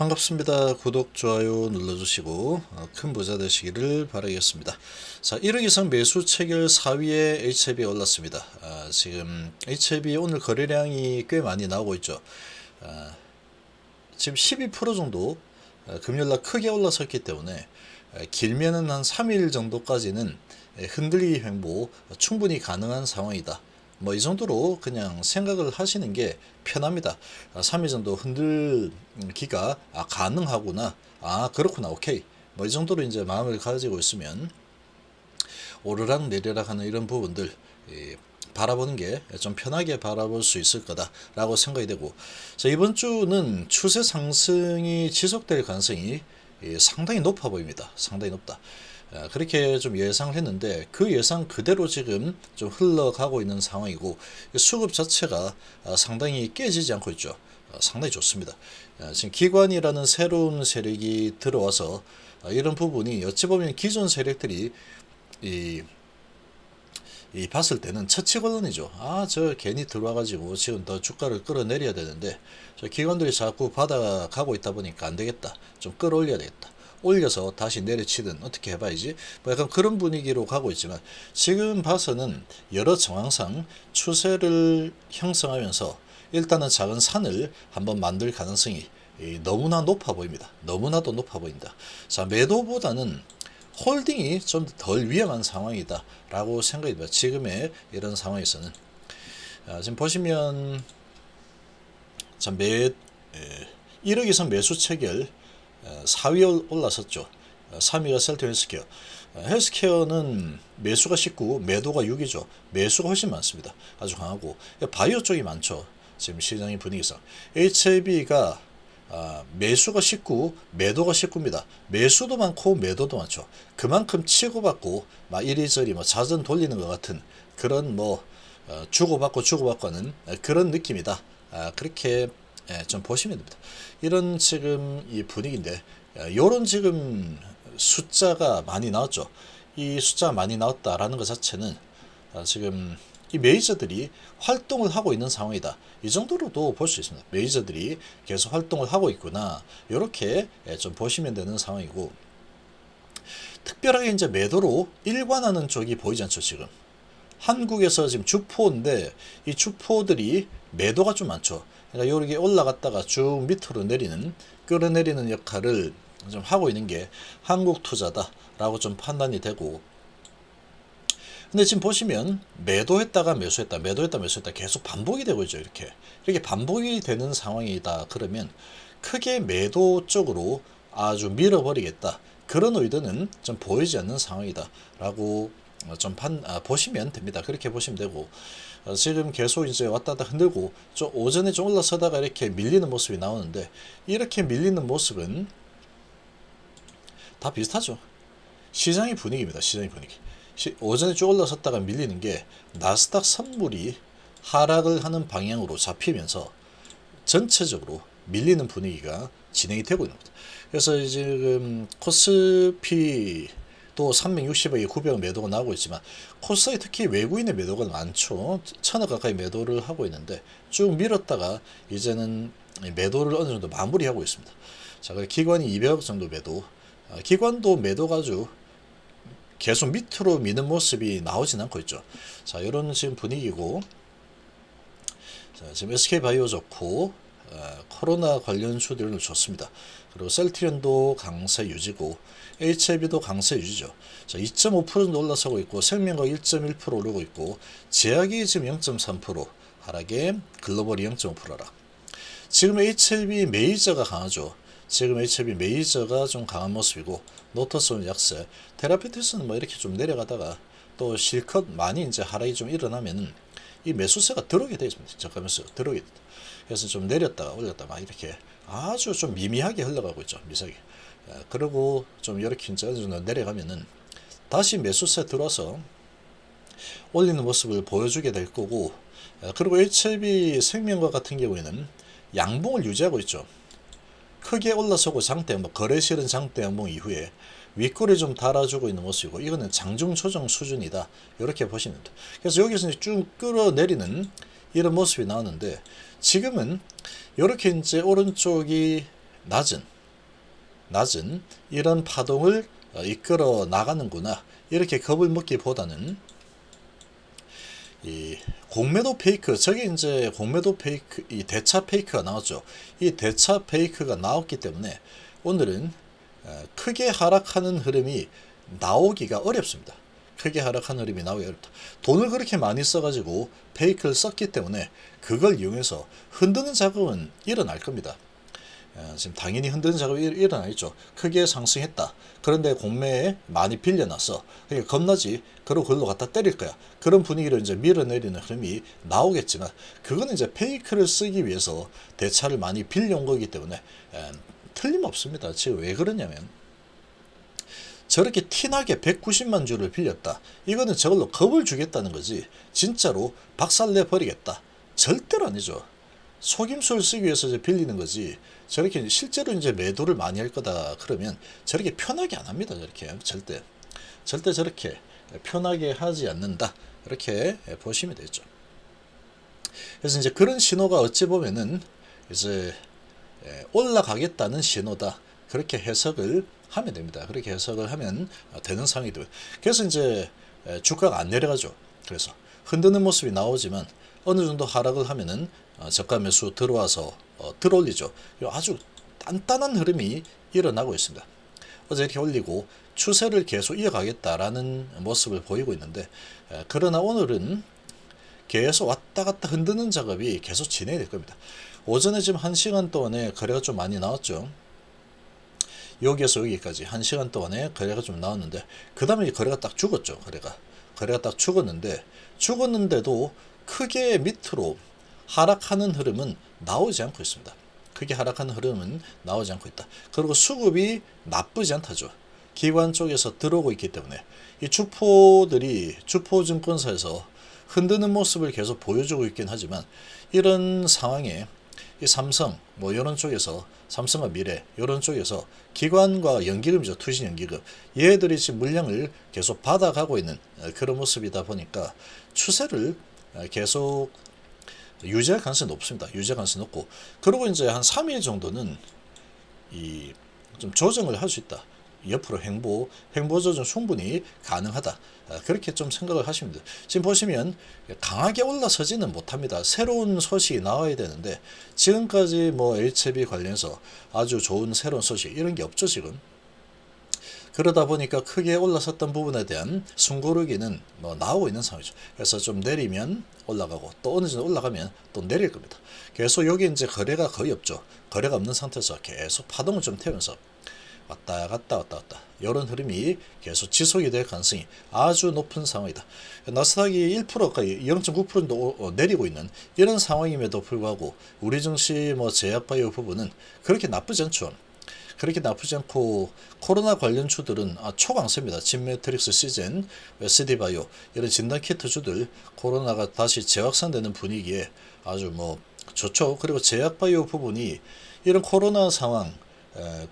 반갑습니다. 구독, 좋아요 눌러주시고 어, 큰 부자 되시기를 바라겠습니다. 자, 1억 이상 매수 체결 4위에 HLB 올랐습니다. 아, 지금 HLB 오늘 거래량이 꽤 많이 나오고 있죠. 아, 지금 12% 정도 어, 금요일날 크게 올라섰기 때문에 에, 길면은 한 3일 정도까지는 에, 흔들리 횡보 충분히 가능한 상황이다. 뭐 이 정도로 그냥 생각을 하시는 게 편합니다. 아, 3일 정도 흔들기가 아, 가능하구나. 아 그렇구나. 오케이. 뭐 이 정도로 이제 마음을 가지고 있으면 오르락 내리락 하는 이런 부분들 예, 바라보는 게 좀 편하게 바라볼 수 있을 거다라고 생각이 되고 자, 이번 주는 추세 상승이 지속될 가능성이 예, 상당히 높아 보입니다. 상당히 높다. 아, 그렇게 좀 예상을 했는데 그 예상 그대로 지금 좀 흘러가고 있는 상황이고 수급 자체가 아, 상당히 깨지지 않고 있죠. 아, 상당히 좋습니다. 아, 지금 기관이라는 새로운 세력이 들어와서 아, 이런 부분이 어찌 보면 기존 세력들이 이, 이 봤을 때는 처치곤란이죠. 아, 저 괜히 들어와가지고 지금 더 주가를 끌어내려야 되는데 저 기관들이 자꾸 받아가고 있다 보니까 안 되겠다. 좀 끌어올려야 되겠다. 올려서 다시 내려치든 어떻게 해봐야지 뭐 약간 그런 분위기로 가고 있지만 지금 봐서는 여러 정황상 추세를 형성하면서 일단은 작은 산을 한번 만들 가능성이 이, 너무나 높아 보입니다. 너무나도 높아 보인다. 자 매도보다는 홀딩이 좀 덜 위험한 상황이다라고 생각이 듭니다. 지금의 이런 상황에서는 아, 지금 보시면 자, 매 에, 1억 이상 매수 체결 어, 4위 올라섰죠. 어, 3위가 셀트 헬스케어. 어, 헬스케어는 매수가 19, 매도가 6이죠. 매수가 훨씬 많습니다. 아주 강하고 바이오 쪽이 많죠. 지금 시장의 분위기상. HAB가 아, 매수가 19, 매도가 19입니다. 매수도 많고 매도도 많죠. 그만큼 치고받고 막 이리저리 뭐 자전 돌리는 것 같은 그런 뭐 어, 주고받고 주고받고 하는 그런 느낌이다. 아, 그렇게 예, 좀 보시면 됩니다. 이런 지금 이 분위기인데 이런 지금 숫자가 많이 나왔죠. 이 숫자 많이 나왔다라는 것 자체는 아, 지금 이 메이저들이 활동을 하고 있는 상황이다. 이 정도로도 볼 수 있습니다. 메이저들이 계속 활동을 하고 있구나. 이렇게 예, 좀 보시면 되는 상황이고 특별하게 이제 매도로 일관하는 쪽이 보이지 않죠 지금. 한국에서 지금 주포인데 이 주포들이 매도가 좀 많죠. 그러니까 이렇게 올라갔다가 쭉 밑으로 내리는 끌어내리는 역할을 좀 하고 있는 게 한국 투자다라고 좀 판단이 되고. 근데 지금 보시면 매도했다가 매수했다 매도했다 매수했다 계속 반복이 되고 있죠 이렇게. 이렇게 반복이 되는 상황이다 그러면 크게 매도 쪽으로 아주 밀어버리겠다. 그런 의도는 좀 보이지 않는 상황이다 라고 어, 좀 판, 아, 보시면 됩니다. 그렇게 보시면 되고 어, 지금 계속 이제 왔다 갔다 흔들고 좀 오전에 좀 올라서다가 이렇게 밀리는 모습이 나오는데 이렇게 밀리는 모습은 다 비슷하죠. 시장의 분위기입니다. 시장의 분위기. 시, 오전에 쭉 올라섰다가 밀리는 게 나스닥 선물이 하락을 하는 방향으로 잡히면서 전체적으로 밀리는 분위기가 진행이 되고 있는 겁니다. 그래서 지금 코스피 또 360억에 900억 매도가 나오고 있지만 코스닥이 특히 외국인의 매도가 많죠. 천억 가까이 매도를 하고 있는데 쭉 밀었다가 이제는 매도를 어느 정도 마무리하고 있습니다. 자, 그 기관이 200억 정도 매도. 아, 기관도 매도가 아주 계속 밑으로 미는 모습이 나오진 않고 있죠. 자, 이런 지금 분위기고. 자, 지금 SK바이오 좋고, 어, 코로나 관련 주들은 좋습니다. 그리고 셀트리온도 강세 유지고 HLB도 강세 유지죠. 자, 2.5% 정도 올라서고 있고 생명과 1.1% 오르고 있고 제약이 지금 0.3% 하락에 글로벌이 0.5% 하락. 지금 HLB 메이저가 강하죠. 지금 HLB 메이저가 좀 강한 모습이고 노터스는 약세. 테라피티스는 뭐 이렇게 좀 내려가다가 또 실컷 많이 이제 하락이 좀 일어나면은 이 매수세가 들어오게 되어 있습니다. 잠깐만요. 들어오게 됩니다. 그래서 좀 내렸다가 올렸다 막 이렇게 아주 좀 미미하게 흘러가고 있죠. 미세하게. 예, 그리고 좀 이렇게 이제 어느 정도 내려가면은 다시 매수세 들어와서 올리는 모습을 보여주게 될 거고 예, 그리고 HLB 생명과 같은 경우에는 양봉을 유지하고 있죠. 크게 올라서고 장대 뭐 거래 실은 장대 양봉 이후에 윗골에 좀 달아주고 있는 모습이고 이거는 장중 조정 수준이다 이렇게 보시면 됩니다. 그래서 여기서 이제 쭉 끌어내리는 이런 모습이 나오는데 지금은 이렇게 이제 오른쪽이 낮은 낮은 이런 파동을 어, 이끌어 나가는구나 이렇게 겁을 먹기보다는 이 공매도 페이크 저게 이제 공매도 페이크 이 대차 페이크가 나왔죠. 이 대차 페이크가 나왔기 때문에 오늘은 어, 크게 하락하는 흐름이 나오기가 어렵습니다. 크게 하락하는 흐름이 나오기 어렵다. 돈을 그렇게 많이 써가지고 페이크를 썼기 때문에 그걸 이용해서 흔드는 작업은 일어날 겁니다. 어, 지금 당연히 흔드는 작업이 일- 일어나 있죠. 크게 상승했다. 그런데 공매에 많이 빌려놨어. 그러니까 겁나지. 그러고 그걸로 갖다 때릴 거야. 그런 분위기를 이제 밀어내리는 흐름이 나오겠지만 그거는 이제 페이크를 쓰기 위해서 대차를 많이 빌려온 거기 때문에 에, 틀림없습니다. 지금 왜 그러냐면 저렇게 티나게 190만 주를 빌렸다. 이거는 저걸로 겁을 주겠다는 거지. 진짜로 박살내 버리겠다. 절대로 아니죠. 속임수를 쓰기 위해서 이제 빌리는 거지. 저렇게 실제로 이제 매도를 많이 할 거다 그러면 저렇게 편하게 안 합니다. 저렇게 절대 절대 저렇게 편하게 하지 않는다. 이렇게 보시면 되죠. 그래서 이제 그런 신호가 어찌 보면은 이제 예, 올라가겠다는 신호다. 그렇게 해석을 하면 됩니다. 그렇게 해석을 하면 되는 상황이 돼요. 그래서 이제 예, 주가가 안 내려가죠. 그래서 흔드는 모습이 나오지만 어느 정도 하락을 하면은 어, 저가 매수 들어와서 어, 들어올리죠. 아주 단단한 흐름이 일어나고 있습니다. 어제 이렇게 올리고 추세를 계속 이어가겠다라는 모습을 보이고 있는데 에, 그러나 오늘은 계속 왔다 갔다 흔드는 작업이 계속 진행이 될 겁니다. 오전에 지금 1시간 동안에 거래가 좀 많이 나왔죠. 여기에서 여기까지 1시간 동안에 거래가 좀 나왔는데 그 다음에 거래가 딱 죽었죠. 거래가. 거래가 딱 죽었는데 죽었는데도 크게 밑으로 하락하는 흐름은 나오지 않고 있습니다. 크게 하락하는 흐름은 나오지 않고 있다. 그리고 수급이 나쁘지 않다죠. 기관 쪽에서 들어오고 있기 때문에 이 주포들이 주포증권사에서 흔드는 모습을 계속 보여주고 있긴 하지만 이런 상황에 이 삼성 뭐 이런 쪽에서 삼성과 미래 이런 쪽에서 기관과 연기금이죠 투신 연기금 얘들이 지금 물량을 계속 받아가고 있는 어, 그런 모습이다 보니까 추세를 어, 계속 유지할 가능성이 높습니다. 유지할 가능성이 높고 그리고 이제 한 3일 정도는 이 좀 조정을 할 수 있다. 옆으로 행보, 행보 조정 충분히 가능하다. 아, 그렇게 좀 생각을 돼요. 지금 보시면 강하게 올라서지는 못합니다. 새로운 소식이 나와야 되는데 지금까지 뭐 HB 관련해서 아주 좋은 새로운 소식 이런 게 없죠 지금. 그러다 보니까 크게 올라섰던 부분에 대한 숨고르기는 뭐 나오고 있는 상황이죠. 그래서 좀 내리면 올라가고 또 어느 정도 올라가면 또 내릴 겁니다. 계속 여기 이제 거래가 거의 없죠. 거래가 없는 상태에서 계속 파동을 좀 태우면서 왔다 갔다 왔다 갔다 이런 흐름이 계속 지속이 될 가능성이 아주 높은 상황이다. 나스닥이 1%까지 0.9% 정도 어, 내리고 있는 이런 상황임에도 불구하고 우리 증시 뭐 제약바이오 부분은 그렇게 나쁘지 않죠. 그렇게 나쁘지 않고 코로나 관련 주들은 아, 초강세입니다. 진매트릭스 시즌, SD바이오 이런 진단키트 주들 코로나가 다시 재확산되는 분위기에 아주 뭐 좋죠. 그리고 제약바이오 부분이 이런 코로나 상황 에,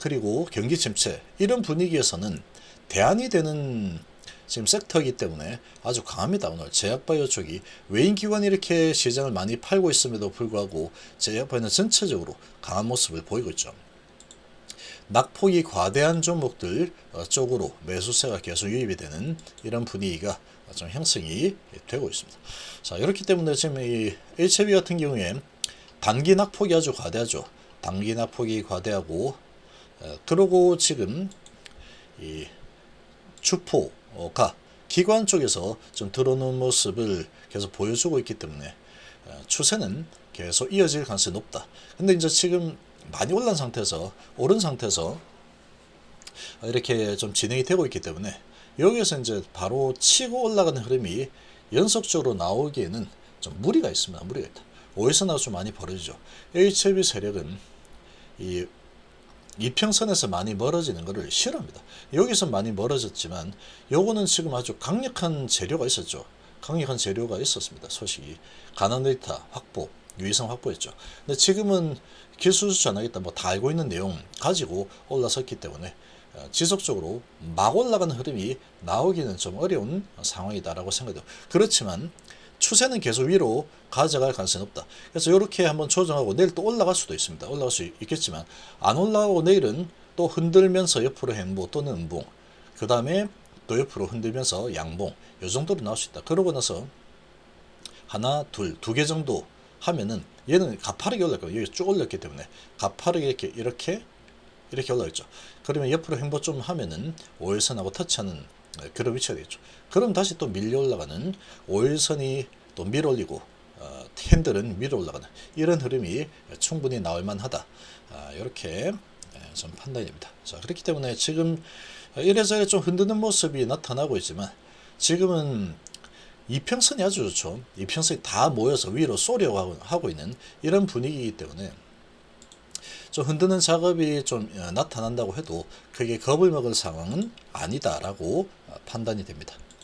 그리고 경기 침체 이런 분위기에서는 대안이 되는 지금 섹터이기 때문에 아주 강합니다. 오늘 제약바이오 쪽이 외인 기관이 이렇게 시장을 많이 팔고 있음에도 불구하고 제약바이오는 전체적으로 강한 모습을 보이고 있죠. 낙폭이 과대한 종목들 어, 쪽으로 매수세가 계속 유입이 되는 이런 분위기가 좀 형성이 되고 있습니다. 자, 이렇기 때문에 지금 이 HB 같은 경우에 단기 낙폭이 아주 과대하죠. 단기 낙폭이 과대하고 어, 그러고 지금 이 주포가 기관 쪽에서 좀 들어오는 모습을 계속 보여주고 있기 때문에 어, 추세는 계속 이어질 가능성이 높다. 근데 이제 지금 많이 올란 상태에서 오른 상태에서 이렇게 좀 진행이 되고 있기 때문에 여기에서 이제 바로 치고 올라가는 흐름이 연속적으로 나오기에는 좀 무리가 있습니다. 무리가 있다. 오해선화가 좀 많이 벌어지죠. HLB 세력은 이 이평선에서 많이 멀어지는 것을 싫어합니다. 여기서 많이 멀어졌지만 요거는 지금 아주 강력한 재료가 있었죠. 강력한 재료가 있었습니다. 소식이 가난 데이터 확보, 유의성 확보했죠. 근데 지금은 기술 전하겠다 뭐 다 알고 있는 내용 가지고 올라섰기 때문에 어, 지속적으로 막 올라가는 흐름이 나오기는 좀 어려운 상황이다라고 생각돼요. 그렇지만 추세는 계속 위로 가져갈 가능성이 높다. 그래서 이렇게 한번 조정하고 내일 또 올라갈 수도 있습니다. 올라갈 수 있겠지만 안 올라가고 내일은 또 흔들면서 옆으로 행보 또는 음봉 그 다음에 또 옆으로 흔들면서 양봉 요 정도로 나올 수 있다. 그러고 나서 하나 둘 두 개 정도 하면은 얘는 가파르게 올랐거든요. 여기 쭉 올렸기 때문에 가파르게 이렇게 이렇게 이렇게 올라있죠. 그러면 옆으로 행보 좀 하면은 5일선하고 터치하는 그런 위치가 되겠죠. 그럼 다시 또 밀려 올라가는 5일선이 또 밀어 올리고 어, 핸들은 위로 올라가는 이런 흐름이 충분히 나올 만하다. 아, 이렇게 예, 좀 판단이 됩니다. 자, 그렇기 때문에 지금 이래저래 좀 흔드는 모습이 나타나고 있지만 지금은 이평선이 아주 좋죠. 이평선이 다 모여서 위로 쏘려고 하고 있는 이런 분위기이기 때문에 좀 흔드는 작업이 좀 어, 나타난다고 해도 그게 겁을 먹을 상황은 아니다라고 어, 판단이 됩니다.